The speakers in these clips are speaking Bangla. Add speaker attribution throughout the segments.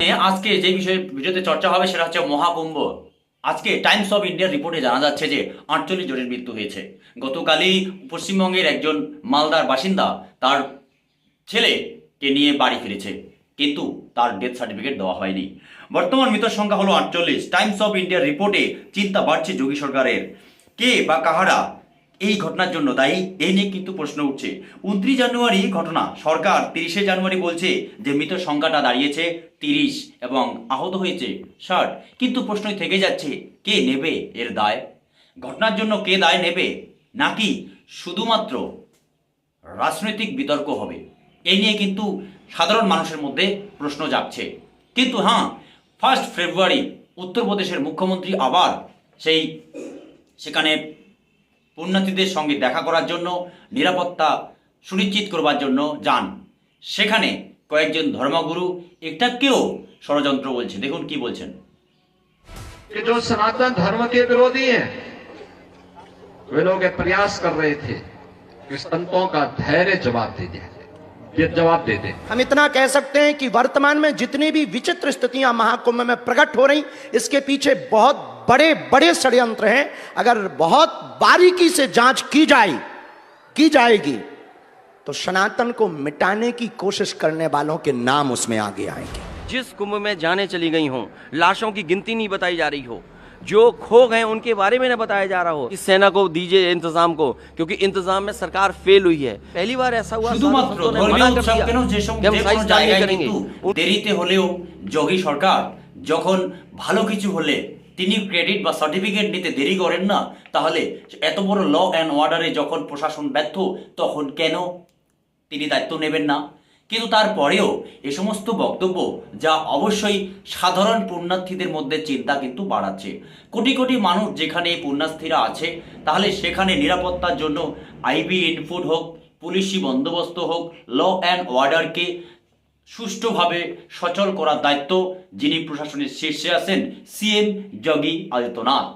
Speaker 1: আজকে যে বিষয়ে ভিডিওতে চর্চা হবে সেটা হচ্ছে মহাকুম্ভ। আজকে টাইমস অফ ইন্ডিয়ার রিপোর্টে জানা যাচ্ছে যে আটচল্লিশ জনের মৃত্যু হয়েছে। গতকালই পশ্চিমবঙ্গের একজন মালদার বাসিন্দা তার ছেলেকে নিয়ে বাড়ি ফিরেছে, কিন্তু তার ডেথ সার্টিফিকেট দেওয়া হয়নি। বর্তমান মৃতের সংখ্যা হলো আটচল্লিশ। টাইমস অফ ইন্ডিয়ার রিপোর্টে চিন্তা বাড়ছে যোগী সরকারের। কে বা কাহারা এই ঘটনার জন্য দায়ী এই নিয়ে কিন্তু প্রশ্ন উঠছে। উনত্রিশ জানুয়ারি ঘটনা, সরকার তিরিশে জানুয়ারি বলছে যে মৃত সংখ্যাটা দাঁড়িয়েছে তিরিশ এবং আহত হয়েছে ষাট। কিন্তু প্রশ্নই থেকে যাচ্ছে, কে নেবে এর দায়? ঘটনার জন্য কে দায় নেবে? নাকি শুধুমাত্র রাজনৈতিক বিতর্ক হবে? এই নিয়ে কিন্তু সাধারণ মানুষের মধ্যে প্রশ্ন জাগছে। কিন্তু হ্যাঁ ফার্স্ট ফেব্রুয়ারি উত্তরপ্রদেশের মুখ্যমন্ত্রী আবার সেই সেখানে পুণ্যার্থীদের সঙ্গে দেখা করার জন্য নিরাপত্তা সুনিশ্চিত করবার জন্য যান সেখানে কয়েকজন ধর্মগুরু একটাকেও ষড়যন্ত্র বলছে দেখুন কি বলছেন
Speaker 2: कि जो सनातन धर्म के विरोधी हैं वे लोग ये प्रयास कर रहे थे कि संतों का धैर्य जवाब दे दिया जाए ये जवाब दे दे
Speaker 3: हम इतना कह सकते हैं कि वर्तमान में जितनी भी विचित्र स्थितियां महाकुंभ में प्रकट हो रही इसके पीछे बहुत बड़े बड़े षड्यंत्र हैं अगर बहुत बारीकी से जांच की जाए की जाएगी तो सनातन को मिटाने की कोशिश करने वालों के नाम उसमें आगे आएंगे
Speaker 4: जिस कुंभ में जाने चली गई हों लाशों की गिनती नहीं बताई जा रही हो जो खो गए उनके बारे में न बताया जा रहा हो इस सेना को दीजिए इंतजाम को क्योंकि इंतजाम में सरकार फेल हुई है पहली बार ऐसा हुआ
Speaker 1: শুধুমাত্র
Speaker 4: साधु संतों ने
Speaker 1: ধর্মীয়
Speaker 4: मना कर
Speaker 1: উৎসব
Speaker 4: दिया
Speaker 1: কেন যে সব
Speaker 4: कि हम
Speaker 1: যে
Speaker 4: साइज
Speaker 1: কোনো
Speaker 4: जारी
Speaker 1: জায়গায়
Speaker 4: करेंगे
Speaker 1: কিন্তু দেরিতে হলেও যোগী সরকার যখন ভালো কিছু হলে তিনি ক্রেডিট বা সার্টিফিকেট নিতে দেরি করেন না। তাহলে এত বড় ল অ্যান্ড অর্ডারে যখন প্রশাসন ব্যর্থ, তখন কেন তিনি দায়িত্ব নেবেন না? কিন্তু তারপরেও এ সমস্ত বক্তব্য যা অবশ্যই সাধারণ পুণ্যার্থীদের মধ্যে চিন্তা কিন্তু বাড়াচ্ছে। কোটি কোটি মানুষ যেখানে এই পুণ্যার্থীরা আছে, তাহলে সেখানে নিরাপত্তার জন্য আইবি ইনপুট হোক, পুলিশি বন্দোবস্ত হোক ল অ্যান্ড অর্ডারকে সুষ্ঠুভাবে সচল করার দায়িত্ব যিনি প্রশাসনের শীর্ষে আছেন সিএম যোগী আদিত্যনাথ।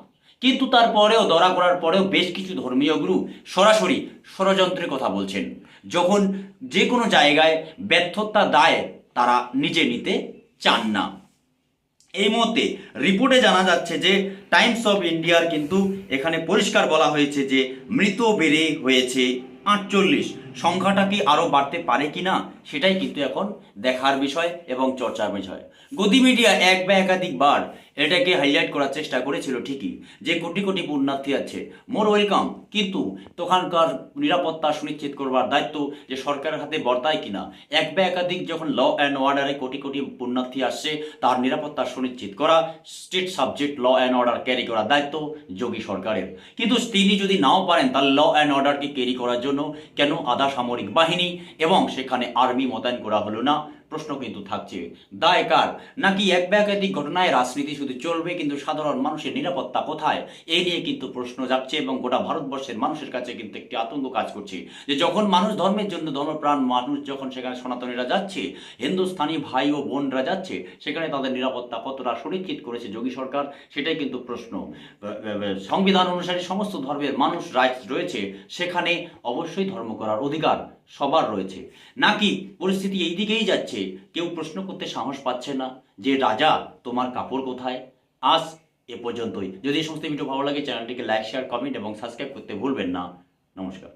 Speaker 1: কিন্তু তারপরেও দরা করার পরেও বেশ কিছু ধর্মীয় গুরু সরাসরি ষড়যন্ত্রের কথা বলছেন। যখন যে কোনো জায়গায় ব্যর্থতা দায় তারা নিজে নিতে চান না। এই মুহূর্তে রিপোর্টে জানা যাচ্ছে যে, টাইমস অফ ইন্ডিয়ার কিন্তু এখানে পরিষ্কার বলা হয়েছে যে, মৃত বেড়ে হয়েছে আটচল্লিশ সংখ্যাটা কি আরও বাড়তে পারে কি না সেটাই কিন্তু এখন দেখার বিষয় এবং চর্চার বিষয়। গদি মিডিয়া এক বা একাধিকবার এটাকে হাইলাইট করার চেষ্টা করেছিল ঠিকই, যে কোটি কোটি পুণ্যার্থী আছে। মোর ওয়েলকাম কিন্তু তখনকার নিরাপত্তা সুনিশ্চিত করবার দায়িত্ব যে সরকারের হাতে বর্তায় কিনা, এক বা একাধিক যখন ল অ্যান্ড অর্ডারে কোটি কোটি পুণ্যার্থী আসছে, তার নিরাপত্তা সুনিশ্চিত করা state subject law and order carry করার দায়িত্ব যোগী সরকারের। কিন্তু তিনি যদি নাও পারেন তার ল অ্যান্ড অর্ডারকে ক্যারি করার জন্য কেন আধা সামরিক বাহিনী এবং সেখানে আর্মি মোতায়েন করা হলো না? প্রশ্ন কিন্তু থাকছে। দায় কার? নাকি এক বা একাধিক ঘটনায় রাজনীতি শুধু চলবে, কিন্তু সাধারণ মানুষের নিরাপত্তা কোথায়? এই নিয়ে কিন্তু প্রশ্ন যাচ্ছে এবং গোটা ভারতবর্ষের মানুষের কাছে কিন্তু একটি আতঙ্ক কাজ করছে। যে যখন মানুষ ধর্মের জন্য ধর্মপ্রাণ, মানুষ যখন সেখানে সনাতনীরা যাচ্ছে, হিন্দুস্থানি ভাই ও বোনরা যাচ্ছে, সেখানে তাদের নিরাপত্তা কতটা সুনিশ্চিত করেছে যোগী সরকার? সেটাই কিন্তু প্রশ্ন। সংবিধান অনুসারে সমস্ত ধর্মের মানুষ রাইটস রয়েছে, সেখানে অবশ্যই ধর্ম করার অধিকার সবার রয়েছে। নাকি পরিস্থিতি এই দিকেই যাচ্ছে কেউ প্রশ্ন করতে সাহস পাচ্ছে না যে, রাজা, তোমার কাপড় কোথায়? আজ এ পর্যন্তই। যদি এই সমস্ত ভিডিও ভালো লাগে, চ্যানেলটিকে লাইক শেয়ার কমেন্ট এবং সাবস্ক্রাইব করতে ভুলবেন না। নমস্কার।